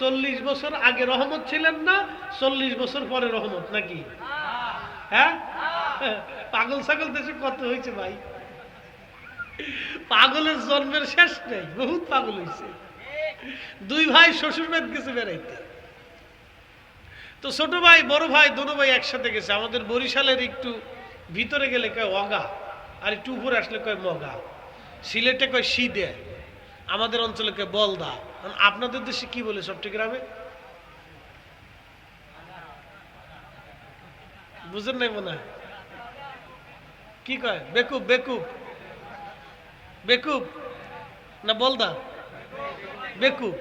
চল্লিশ বছর আগে রহমত ছিলেন না, চল্লিশ বছর পরে রহমত নাকি? হ্যাঁ? পাগল ছাগল দেশে কত হয়েছে ভাই? পাগলের জন্মের শেষ নেই, বহুত পাগল হয়েছে। দুই ভাই শ্বশুর বাড়ি গেছে বেড়াইতে। তো ছোট ভাই, বড় ভাই, দোনো ভাই একসাথে গেছে। আমাদের বরিশালের একটু ভিতরে গেলে কয় অগা আর একটু উপরে আসলে কয় মগা। সিলেটে কয় সিদে, আমাদের অঞ্চলে কয় বলদা। কারণ আপনাদের দেশে কি বলে সবটি গ্রামে? বুঝেন নাই মনে হয়? কি কয়? বেকুব বেকুব। বেকুব? না, বলদা। বেকুব।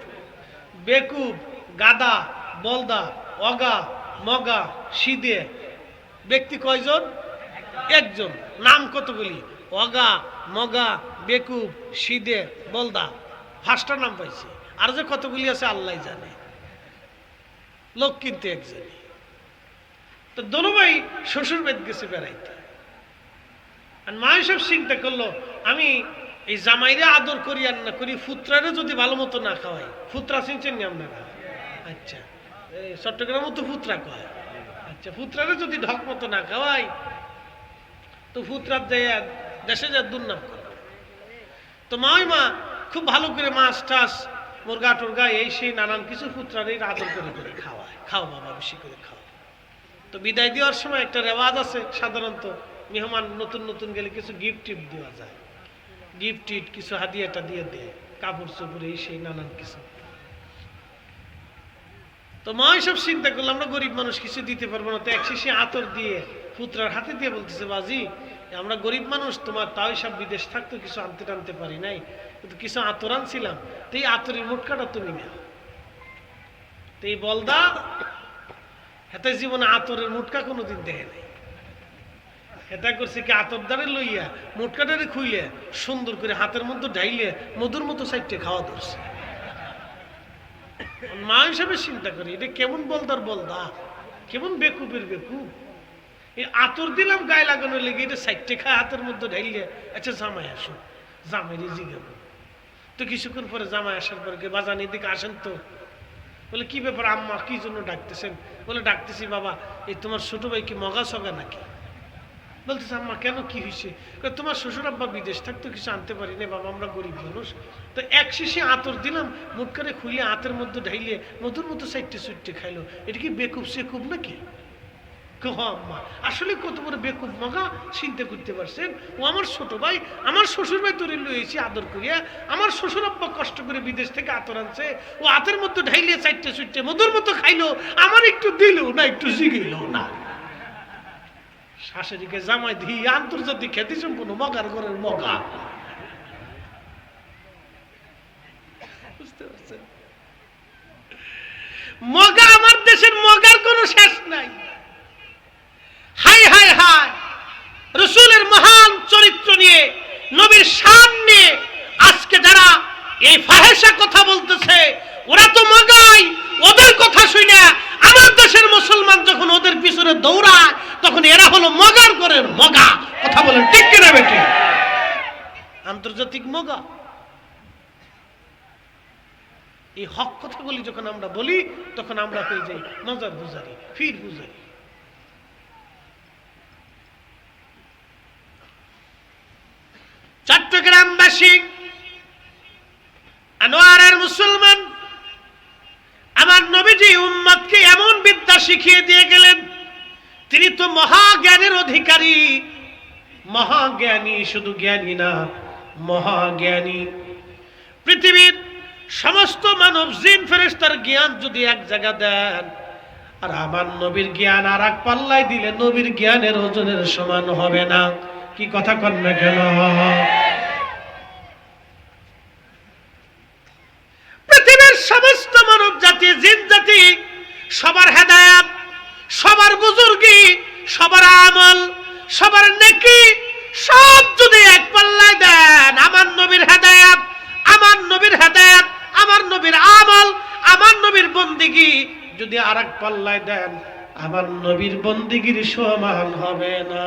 বেকুব, গাদা, বলদা, অগা, মগা, সিদে। ব্যক্তি কয়জন? একজন। নাম কতগুলি অগা, মগা, বেকুব, সিদে, বলদা। ফার্স্টটা নাম পাইছে। আর যে কতগুলি আছে আল্লাহ জানে। লোক কিন্তু একজনই। তো দোনো ভাই শ্বশুর বেদ গেছে বেড়াইতে। আর মা সব চিন্তা করল, আমি এই জামাইরে আদর করি আর না করি, ফুত্রারে যদি ভালো মতো না খাওয়াই, ফুত্রা চিনছেন নি আপনারা? আচ্ছা চট্টগ্রামও তো ফুত্রা কয়। আচ্ছা ফুত্রারে যদি ঢক মতো না খাওয়াই, তো ফুত্রার যায় দেশে যা দুর্নাম করে। তো মা ওই মা খুব ভালো করে মাছ টাছ মুরগা টুরগা এই সেই নানান কিছু ফুত্রারে আদর করে করে খাওয়ায়। খাও বাবা বেশি করে খাও। তো বিদায় দেওয়ার সময় একটা রেওয়াজ আছে সাধারণত মেহমান নতুন নতুন গেলে কিছু গিফট টিফট দেওয়া যায়। গিফট টিট কিছু হাদিয়াটা দিয়ে দেয় কাপড় চোপড় এই সেই নানান কিছু। তো মা সব চিন্তা করল আমরা গরিব মানুষ কিছু দিতে পারব না। তো এক শিশি আতর দিয়ে পুত্রার হাতে দিয়ে বলতেছে বাজি আমরা গরিব মানুষ তোমার তাও সব বিদেশ থাকতো কিছু আনতে টানতে পারি নাই। কিছু আতর আনছিলাম, তো এই আতরের মোটকাটা তুমি নাও। তো এই বলদা, হেতে জীবনে আতরের মুটকা কোনোদিন দেখে নাই। এটা করছে কি, আতর দ্বারে লইয়া মুটকাটারে খুইলে সুন্দর করে হাতের মধ্যে ঢাইলে মধুর মতো সাইডে খাওয়া ধরছে। মা হিসাবে চিন্তা করি, এটা কেমন বলদার বলদা? কেমন বেকুবের বেকুব এই আতর দিলাম, গায়ে লাগানো লেগে এটা সাইডে খায়, হাতের মধ্যে ঢাইলে আচ্ছা জামাই আসো জামাইরে জিগাবো তো কিছুক্ষণ পরে জামাই আসার পরে বাজান এদিকে আসেন তো। বলে, কি ব্যাপার আম্মা, কি জন্য ডাকতেছেন? বলে, ডাকতেছি বাবা, এই তোমার ছোট ভাই কি মগা সগা নাকি? বলতেছে, আম্মা, কেন কি হয়েছে তোমার শ্বশুর আব্বা বিদেশ থাকতো, কিছু আনতে পারি না বাবা, আমরা গরিব মানুষ। তো এক শেষে আতর দিলাম, মুটকারে খুলে আতের মধ্যে ঢাইলে মধুর মতো সাইডটে সুইটে খাইলো। এটা কি বেকুব সেকুব নাকি? আসলে কত বড় বেকুব মগা, চিন্তা করতে পারছেন? ও আমার ছোট ভাই, আমার শ্বশুর ভাই ধরে লইছি আদর করিয়া, আমার শ্বশুর আব্বা কষ্ট করে বিদেশ থেকে আতর আনছে। ও আতের মধ্যে ঢাইলে চারটে সুইটে মধুর মতো খাইলো, আমার একটু দিল না, একটু জিগিল না। শাশুড়িকে জামাই দি আন্তর্জাতিক খ্যাতি সম্পূর্ণ মগার ঘরের মগা। বুঝতে পারছেন? মগা আমার দেশের মগার কোনো শেষ নাই। হাই হাই হাই। রসুলের মহান চরিত্র নিয়ে, নবীর সামনে আজকে যারা এই ফাহেসা কথা বলতেছে, ওরা তো মগাই ওদের কথা শুনে আমার দেশের মুসলমান যখন ওদের পিছনে দৌড়ায়, তখন এরা হলো মগার করেন মগা। কথা বলেন, ঠিক কিনা বেটি? আন্তর্জাতিক মগা। এই হক কথাগুলি যখন আমরা বলি, তখন আমরা হয়ে যাই মজার বুঝারি ফির বুঝারি চট্টগ্রামবাসী আনোয়ারের মুসলমান, আমার নবীজি উম্মতকে এমন বিদ্যা শিখিয়ে দিয়ে গেলেন, তিনি তো মহাজ্ঞানের অধিকারী। মহাজ্ঞানী শুধু জ্ঞানী না, মহাজ্ঞানী। পৃথিবীর সমস্ত মানব জিন ফেরেস্তার জ্ঞান যদি এক জায়গা দেন, আর আমার নবীর জ্ঞান আর এক পাল্লায় দিলে নবীর জ্ঞানের ওজনের সমান হবে না। কি কথা কন না কেন পৃথিবীর সমস্ত মানব জাতি জিন জাতি সবার হেদায়াত সবার বুজুর্গি সবার আমল সবার নেকি সব যদি এক পাল্লায় দেন আমার নবীর হেদায়াত আমার নবীর হেদায়াত আমার নবীর আমল আমার নবীর বন্দিগি, যদি আর এক পাল্লায় দেন, আমার নবীর বন্দিগির সমান হবে না।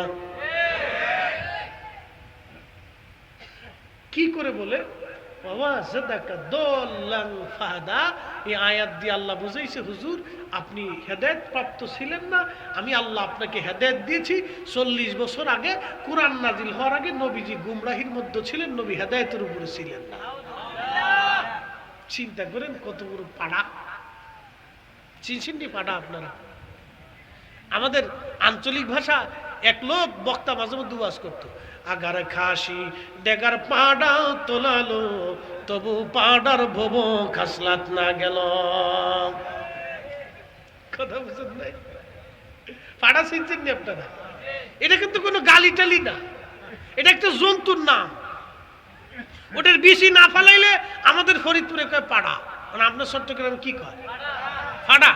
কি করে বলে? আপনি হেদায়েত প্রাপ্ত ছিলেন না, আমি আল্লাহ আপনাকে হেদায়েত দিয়েছি। চল্লিশ বছর আগে কোরআন নাজিল হওয়ার আগে নবীজি গুমরাহির মধ্যে ছিলেন, নবী হেদায়েতের উপরে ছিলেন না। চিন্তা করেন কত বড় পাড়া। চিনছেননি পাড়া আপনারা। আমাদের আঞ্চলিক ভাষা এক লোক বক্তা মাঝে মধ্যে ওয়াজ করতো। আগার খাসি, ডেগার পাড়া তোলালো, তবু পাড়ার ভব খাসলাত না গেল। কথা বুঝেন নাই? পাড়া চিনছেন নি আপনারা? এটা কিন্তু কোনো গালি টালি না। এটা একটা জন্তুর নাম। ওটার বেশি না ফালাইলে আমাদের ফরিদপুরে কয় পাড়া? মানে আপনার চট্টগ্রামে কি কয়? ফাড়া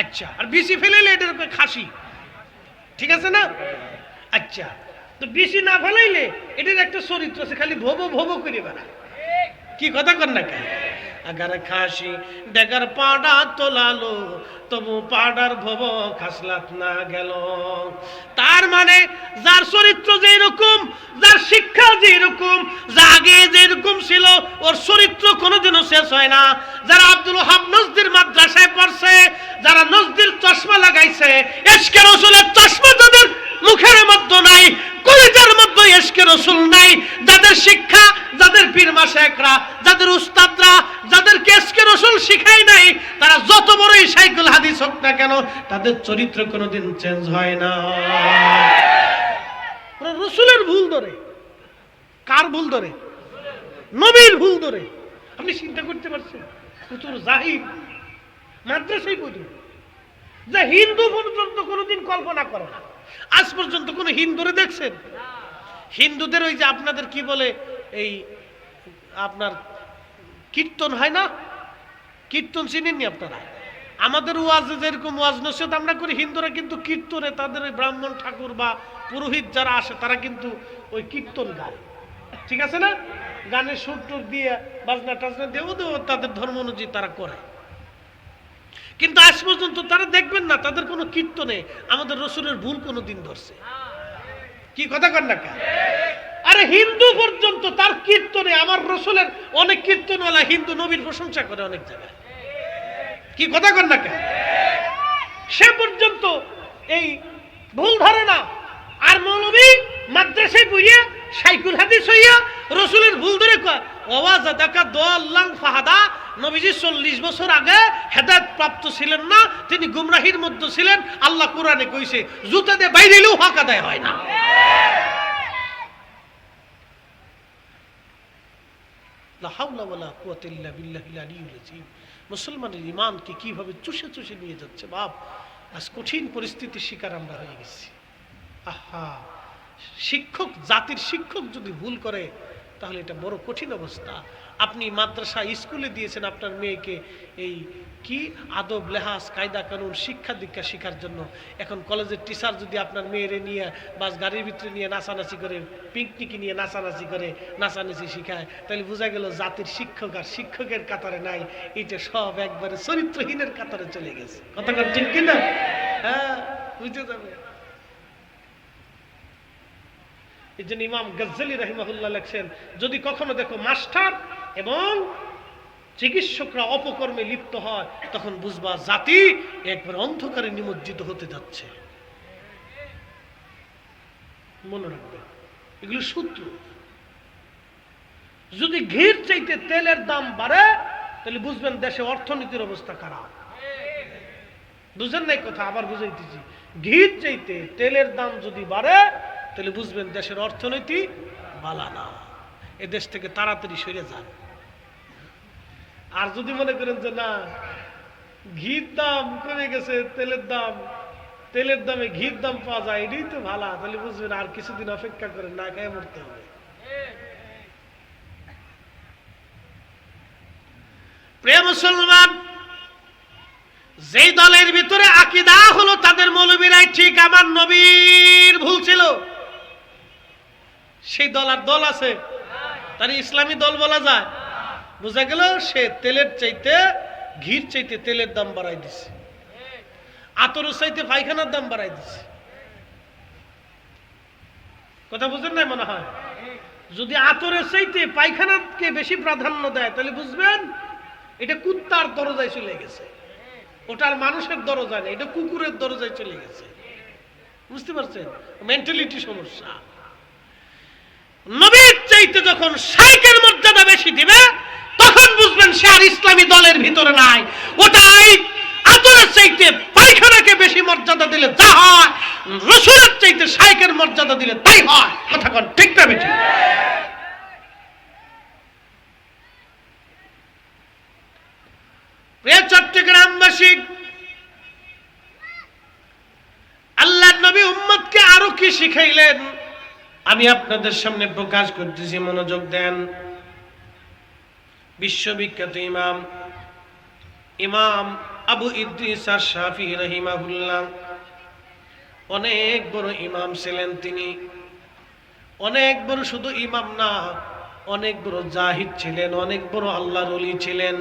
আচ্ছা। আর বেশি ফেলাইলে এটার খাসি। ঠিক আছে না? আচ্ছা। তো বেশি না ফেলাইলে এটার একটা চরিত্র আছে খালি ভোবো ভোবো করে বেড়ায়। কি কথা কর না কেন? আগার খাসি ডেগার পাড়া তোলালো তবু পাড়ার ভব খাসলাত না গেল। তার মানে যার চরিত্র যেরকম যার শিক্ষা যেরকম যা আগে যেরকম ছিল ওর চরিত্র কোনোদিনও শেষ হয় না। যারা আব্দুল হাব নজদির মাদ্রাসায় পড়ছে, যারা নজদির চশমা লাগাইছে এসকে রসুলের চশমা যাদের মুখের মধ্যে নাই, কলিজার মধ্যে এসকে রসুল নাই, যাদের শিক্ষা, যাদের পীর মাসেকরা যাদের উস্তাদরা যাদের কেসকে রসুল শিখাই নাই, তারা যত বড়ই সাইকেল হাদিস হোক না কেন, তাদের চরিত্র কোনোদিন চেঞ্জ হয় না। রসুলের ভুল ধরে। কার ভুল ধরে? নবীর ভুল ধরে। আপনি চিন্তা করতে পারছেন? প্রচুর জাহির মাদ্রাসাই পড়ি যে হিন্দু পর্যন্ত কোনোদিন কল্পনা করে না। আজ পর্যন্ত কোনো হিন্দুরে দেখছেন? হিন্দুদের ওই যে আপনাদের কি বলে, এই আপনার কীর্তন হয় না? কীর্তন চিনেননি আপনারা? আমাদের ওয়াজে যেরকম ওয়াজ নসিহত, আমরা করি, হিন্দুরা কিন্তু কীর্তনে তাদের ওই ব্রাহ্মণ ঠাকুর বা পুরোহিত যারা আসে, তারা কিন্তু ওই কীর্তন গায়। ঠিক আছে না? গানের সুর টুর দিয়ে বাজনা টাজনা দিয়ে ওদের তাদের ধর্ম অনুযায়ী তারা করে। কিন্তু আজ পর্যন্ত তারা দেখবেন না, তাদের কোনো কীর্তনে আমাদের রসুলের ভুল কোনো দিন ধরছে। কি কথা কর না আরে হিন্দু পর্যন্ত তার কীর্তনে আমার রসুলের অনেক কীর্তনওয়ালা হিন্দু নবীর প্রশংসা করে অনেক জায়গায়। কি কথা কর না সে পর্যন্ত এই ভুল ধরে না। আর মৌলবী মাদ্রাসায় পড়িয়া সাইকুল হাদিস হইয়া রসুলের ভুল ধরে ওয়াজ দেখা দোয়াল্লাং ফাহাদা নবীজি চল্লিশ বছর আগে হেদায়ত প্রাপ্ত ছিলেন না, তিনি গুমরাহির মধ্যে ছিলেন। আল্লাহ কোরআনে কইছে, জুতা দিয়ে বাইরে এলেও হক আদায় হয় না। মুসলমানের ইমানকে কীভাবে চুষে চুষে নিয়ে যাচ্ছে বাপ? আজ কঠিন পরিস্থিতির শিকার আমরা হয়ে গেছি। আহা, শিক্ষক, জাতির শিক্ষক যদি ভুল করে তাহলে এটা বড় কঠিন অবস্থা। আপনি মাদ্রাসা স্কুলে দিয়েছেন আপনার মেয়েকে এই কি আদব, লেহাজ, কায়দা, কানুন, শিক্ষা দীক্ষা শেখার জন্য। এখন কলেজের টিচার যদি আপনার মেয়েরে নিয়ে বাস গাড়ির ভিতরে নিয়ে নাচানাচি করে, পিকনিকে নিয়ে নাচানাচি করে, নাচানাচি শিখায়, তাহলে বোঝা গেল জাতির শিক্ষক আর শিক্ষকের কাতারে নাই। এটা সব একবারে চরিত্রহীনের কাতারে চলে গেছে। কথা ঠিক কিনা? হ্যাঁ বুঝতে যাবে। এই জন্য ইমাম গজ্জালি রহিমাহুল্লাহ লেখছেন, যদি কখনো দেখো মাস্টার এবং চিকিৎসকরা অপকর্মে লিপ্ত হয়, তখন বুঝবা জাতি একবার অন্ধকারে নিমজ্জিত হতে যাচ্ছে। মনে রাখবে, এগুলো সূত্র। যদি ঘির চাইতে তেলের দাম বাড়ে, তাহলে বুঝবেন দেশে অর্থনীতির অবস্থা খারাপ। বুঝেন নাই কথা? আবার বুঝাইতেছি, ঘির চাইতে তেলের দাম যদি বাড়ে তাহলে বুঝবেন দেশের অর্থনীতি বালা না। এ দেশ থেকে তাড়াতাড়ি সরে যান। আর যদি মনে করেন যে না, ঘির দাম কমে গেছে, তেলের দাম, তেলের দামে ঘির দাম পাওয়া যায়, এটাই তো ভালো। তাহলে বুঝবেন আর কিছুদিন অপেক্ষা করেন, না খেয়ে মরতে হবে। প্রিয় মুসলমান, যেই দলের ভিতরে আকিদা হলো, তাদের মৌলবীরাই ঠিক, আমার নবীর ভুল ছিল। সেই দল আর দল আছে। তার ইসলামী দল বলা যায়। বোঝা গেল সে তেলের চাইতে, ঘির চাইতে তেলের দাম বাড়াই দিছে। আতরের চাইতে পায়খানার দাম বাড়াই দিছে। কথা বুঝেন নাই মনে হয়? যদি আতরের চাইতে পায়খানাকে বেশি প্রাধান্য দেয়, তাহলে বুঝবেন এটা কুত্তার দরজায় চলে গেছে। ওটার মানুষের দরজা নেই এটা কুকুরের দরজায় চলে গেছে। বুঝতে পারছেন? মেন্টালিটি সমস্যা। নবীর চাইতে যখন শাইকের মর্যাদা বেশি দিবে, তখন বুঝবেন সে আর ইসলামী দলের ভিতরে নাই। ওটাই আদরের চাইতে পায়খানাকে বেশি মর্যাদা দিলে যা হয়, রসুলের চাইতে শাইকের মর্যাদা দিলে তাই হয়। কথা কন, ঠিক না বেশি চট্টগ্রামবাসী আল্লাহ নবী উম্মদকে আরও কি শিখাইলেন? আমি আপনাদের সামনে প্রকাশ করতেছি, মনোযোগ দেন। বিশ্ববিখ্যাত ইমাম ইমাম আবু ইদ্রিস শাফি রহিমাহুল্লাহ। অনেক বড় ইমাম ছিলেন তিনি। অনেক বড় শুধু ইমাম না, অনেক বড় জাহিদ ছিলেন, অনেক বড় আল্লাহর অলি ছিলেন।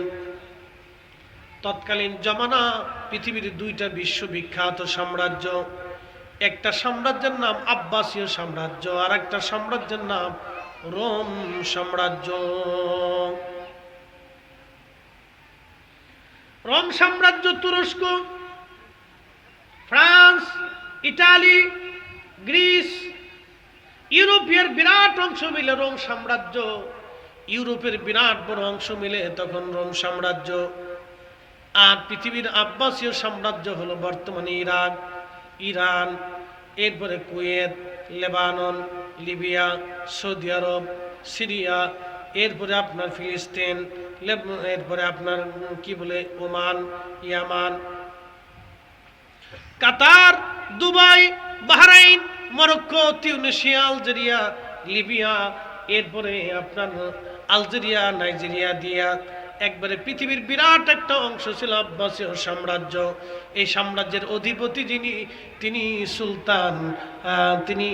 তৎকালীন জমানা পৃথিবীর দুইটা বিশ্ববিখ্যাত সাম্রাজ্য একটা সাম্রাজ্যের নাম আব্বাসীয় সাম্রাজ্য, আর একটা সাম্রাজ্যের নাম রোম সাম্রাজ্য। রোম সাম্রাজ্য তুরস্ক, ফ্রান্স, ইটালি, গ্রিস, ইউরোপের বিরাট অংশ মিলে রোম সাম্রাজ্য। ইউরোপের বিরাট বড় অংশ মিলে তখন রোম সাম্রাজ্য। আর পৃথিবীর আব্বাসীয় সাম্রাজ্য হলো বর্তমানে ইরাক। ইরান, এরপরে Kuwait, Lebanon, Libya, Saudi Arab, Syria, এরপরে আপনার ফিলিস্তিন এরপরে আপনার কি বলে, ওমান, ইয়ামান। Qatar, Dubai, Bahrain, Morocco Tunisia Algeria, Libya, এরপরে আপনার আলজেরিয়া, নাইজেরিয়া দিয়া একবারে পৃথিবীর বিরাট একটা অংশ ছিল আব্বাসীয় সাম্রাজ্য। এই সাম্রাজ্যের অধিপতি যিনি, তিনি সুলতান তিনি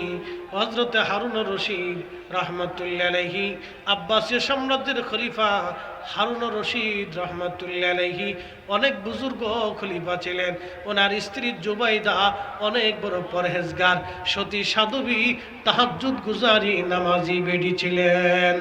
হজরতে হারুন রশিদ রহমতুল্লাহি আব্বাসীয় সাম্রাজ্যের খলিফা হারুন রশিদ রহমতুল্লাহি অনেক বুজুর্গ খলিফা ছিলেন। ওনার স্ত্রী জুবাইদা অনেক বড় পরহেজগার, সতী সাধবী তাহাজ্জুদ গুজারি নামাজি বেডি ছিলেন।